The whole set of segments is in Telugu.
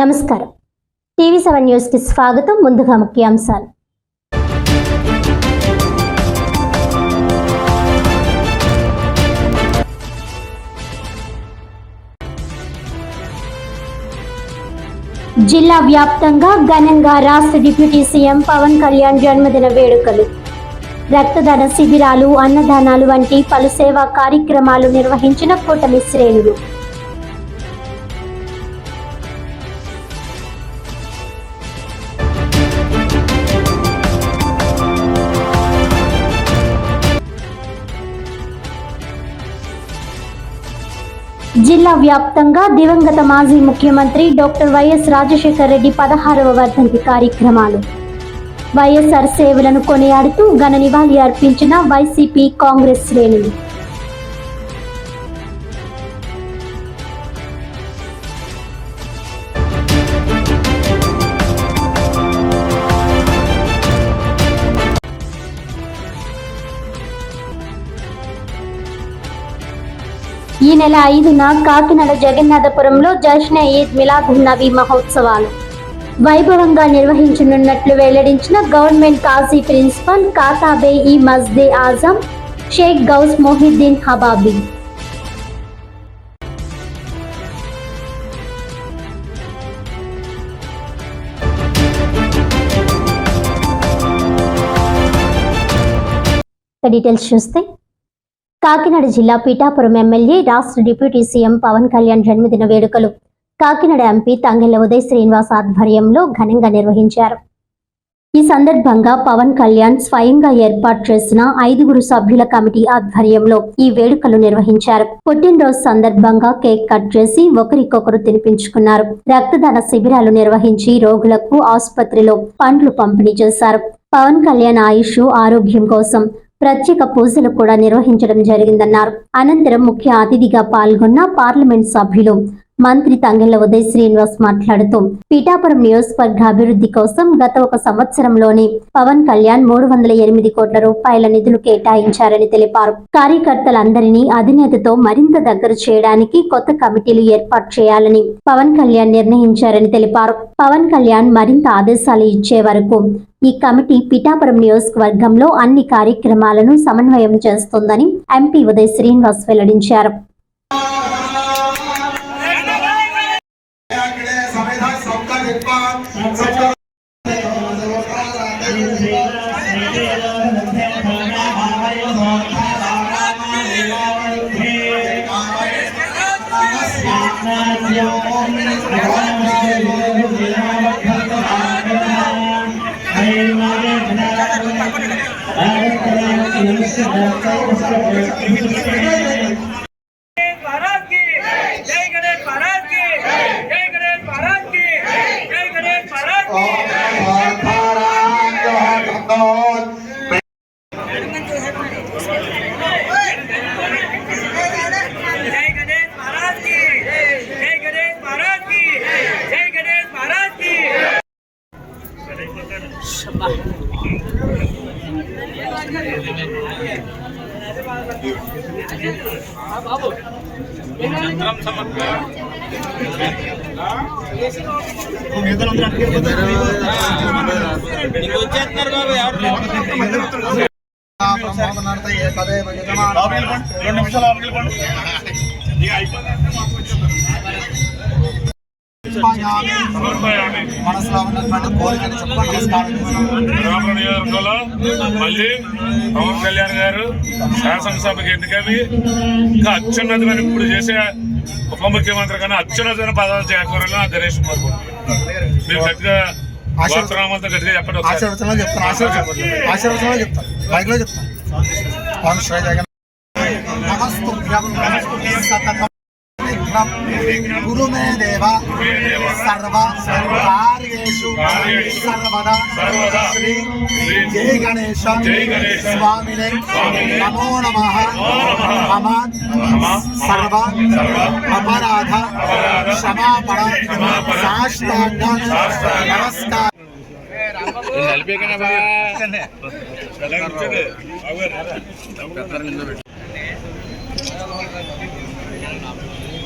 నమస్కారం. టీవీ సెవెన్ న్యూస్కి స్వాగతం. ముందుగా ముఖ్యాంశాలు. జిల్లా వ్యాప్తంగా ఘనంగా రాష్ట్ర డిప్యూటీ సీఎం పవన్ కళ్యాణ్ జన్మదిన వేడుకలు. రక్తదాన శిబిరాలు అన్నదానాలు వంటి పలు సేవా కార్యక్రమాలు నిర్వహించిన కూటమి శ్రేణులు. జిల్లా వ్యాప్తంగా దివంగత మాజీ ముఖ్యమంత్రి డాక్టర్ వైఎస్ రాజశేఖర రెడ్డి పదహారవ వర్ధంతి కార్యక్రమాలు. వైఎస్ఆర్ సేవలను కొనియాడుతూ ఘన నివాళి అర్పించిన వైసీపీ కాంగ్రెస్ శ్రేణులు. ఈ నెల ఐదున కాకినాడ జగన్నాథపురంలో జశ్నే ఈద్ మిలాద్ నబీ మహోత్సవాలు. వైభవంగా నిర్వహించనున్నట్లు వెల్లడించిన గవర్నమెంట్ కాజీ ప్రిన్సిపల్ కాతాబే ఈ మస్దే ఆజం షేక్ గౌస్ మొహిద్దీన్ హబాబీ. డీటెయిల్స్ చూస్తే కాకినాడ జిల్లా పీఠాపురం ఎమ్మెల్యే రాష్ట్ర డిప్యూటీ సీఎం పవన్ కళ్యాణ్ జన్మదిన వేడుకలు. కాకినాడ ఎంపీ తంగెళ్ళ ఉదయ్ శ్రీనివాస్ ఆధ్వర్యంలో ఘనంగా నిర్వహించారు. ఈ సందర్భంగా పవన్ కళ్యాణ్ స్వయంగా ఏర్పాటు చేసిన ఐదుగురు సభ్యుల కమిటీ ఆధ్వర్యంలో ఈ వేడుకలు నిర్వహించారు. పుట్టినరోజు సందర్భంగా కేక్ కట్ చేసి ఒకరికొకరు తినిపించుకున్నారు. రక్తదాన శిబిరాలు నిర్వహించి రోగులకు ఆసుపత్రిలో పండ్లు పంపిణీ చేశారు. పవన్ కళ్యాణ్ ఆయుష్ ఆరోగ్యం కోసం ప్రత్యేక పూజలు కూడా నిర్వహించడం జరిగిందన్నారు. అనంతరం ముఖ్య అతిథిగా పాల్గొన్న పార్లమెంట్ సభ్యులు మంత్రి తంగెళ్ళ ఉదయ్ శ్రీనివాస్ మాట్లాడుతూ పీఠాపురం నియోజకవర్గ అభివృద్ధి కోసం గత ఒక సంవత్సరంలోనే పవన్ కళ్యాణ్ మూడు వందల ఎనిమిది కోట్ల రూపాయల నిధులు కేటాయించారని తెలిపారు. కార్యకర్తలందరినీ అధినేతతో మరింత దగ్గర చేయడానికి కొత్త కమిటీలు ఏర్పాటు చేయాలని పవన్ కళ్యాణ్ నిర్ణయించారని తెలిపారు. పవన్ కళ్యాణ్ మరింత ఆదేశాలు ఇచ్చే వరకు ఈ కమిటీ పిఠాపురం నియోజకవర్గంలో అన్ని కార్యక్రమాలను సమన్వయం చేస్తుందని ఎంపీ ఉదయ్ శ్రీనివాస్ వెల్లడించారు. Nam mô A Di రెండు నిమిషాలు ఆపగలపండి మనసులో ఉన్నటువంటి కోరికను నియోజకవర్గంలో మళ్ళీ పవన్ కళ్యాణ్ గారు శాసనసభకి ఎన్నికవి ఇంకా అత్యున్నతమైన ఇప్పుడు చేసే ఉప ముఖ్యమంత్రి కన్నా అత్యున్నతమైన పదవులు చేకూరాలని గణేష్ కోరుకుంటున్నాను మీరు గట్టిగా గోత్రామంతా గట్టిగా చెప్పండి. ఆశీర్వచనంలో చెప్తాను ఆశీర్వచనం ఆశీర్వచనంలో చెప్తాను బైక్లో చెప్తాను. పవన్ శ్రీ జగన్ నమస్తుభ్యం విఘ్నం గురు మే దేవ సర్వ కార్యేషు సర్వదా శ్రీ జై గణేశ జై గణేశ. స్వామినే నమో నమ మమ సర్వ అపరాధ క్షమాపణ సాష్టాంగ నమస్కారం అలాగే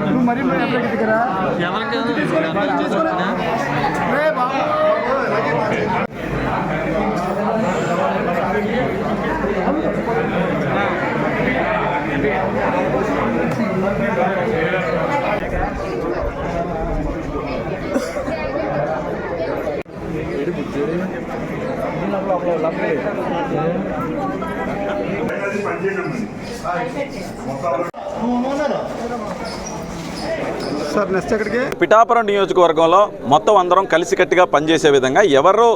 నువ్వు మరీ ఎప్పటికి దిగరా ఎవరికి సార్ నెక్స్ట్ ఎక్కడికి? పిఠాపురం నియోజకవర్గంలో మొత్తం అందరం కలిసికట్టుగా పనిచేసే విధంగా ఎవరు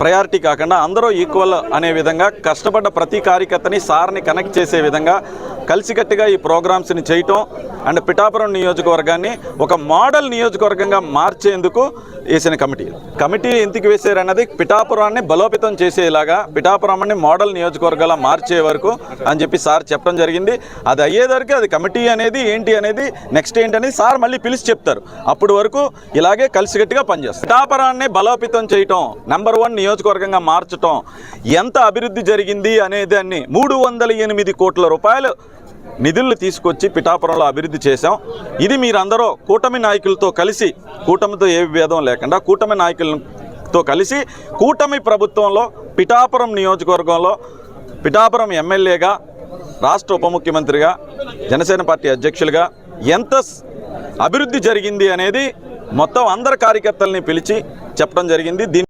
ప్రయారిటీ కాకుండా అందరూ ఈక్వల్ అనే విధంగా కష్టపడ్డ ప్రతి కార్యకర్తని సార్ని కనెక్ట్ చేసే విధంగా కలిసికట్టుగా ఈ ప్రోగ్రామ్స్ని చేయటం అండ్ పిఠాపురం నియోజకవర్గాన్ని ఒక మోడల్ నియోజకవర్గంగా మార్చేందుకు వేసిన కమిటీ. కమిటీ ఎందుకు వేసారన్నది పిఠాపురాన్ని బలోపేతం చేసేలాగా పిఠాపురాన్ని మోడల్ నియోజకవర్గాల మార్చే వరకు అని చెప్పి సార్ చెప్పడం జరిగింది. అది అయ్యేదరికి అది కమిటీ అనేది ఏంటి అనేది నెక్స్ట్ ఏంటనేది సార్ మళ్ళీ పిలిచి చెప్తారు. అప్పుడు వరకు ఇలాగే కలిసికట్టుగా పనిచేస్తారు. పిఠాపురాన్ని బలోపేతం చేయటం నెంబర్ వన్ నియోజకవర్గంగా మార్చటం ఎంత అభివృద్ధి జరిగింది అనేదాన్ని మూడు వందల ఎనిమిది కోట్ల రూపాయలు నిధులు తీసుకొచ్చి పిఠాపురంలో అభివృద్ధి చేశాం. ఇది మీరందరూ కూటమి నాయకులతో కలిసి కూటమితో ఏ విభేదం లేకుండా కూటమి నాయకులతో కలిసి కూటమి ప్రభుత్వంలో పిఠాపురం నియోజకవర్గంలో పిఠాపురం ఎమ్మెల్యేగా రాష్ట్ర ఉప ముఖ్యమంత్రిగా జనసేన పార్టీ అధ్యక్షులుగా ఎంత అభివృద్ధి జరిగింది అనేది మొత్తం అందరు కార్యకర్తల్ని పిలిచి చెప్పడం జరిగింది. దీని